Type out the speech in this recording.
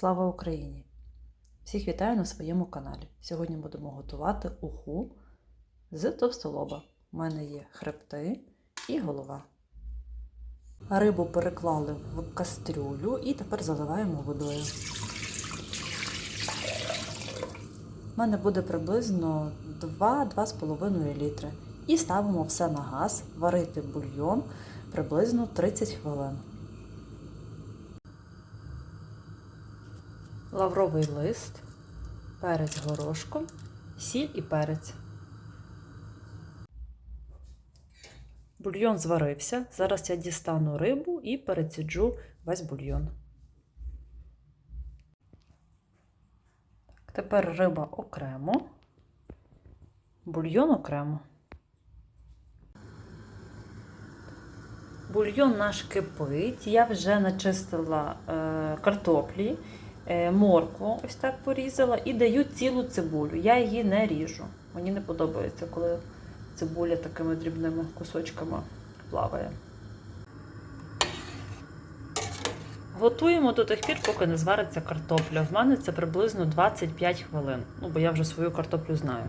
Слава Україні! Всіх вітаю на своєму каналі. Сьогодні будемо готувати уху з товстолоба. У мене є хребти і голова. Рибу переклали в кастрюлю і тепер заливаємо водою. У мене буде приблизно 2-2,5 літри. І ставимо все на газ, варити бульйон приблизно 30 хвилин. Лавровий лист, перець горошком, сіль і перець. Бульйон зварився. Зараз я дістану рибу і переціджу весь бульйон. Тепер риба окремо, бульйон окремо. Бульйон наш кипить. Я вже начистила е, картоплі, моркву, ось так порізала, і даю цілу цибулю. Я її не ріжу. Мені не подобається, коли цибуля такими дрібними кусочками плаває. Готуємо до тих пір, поки не звариться картопля. В мене це приблизно 25 хвилин. Ну, бо я вже свою картоплю знаю.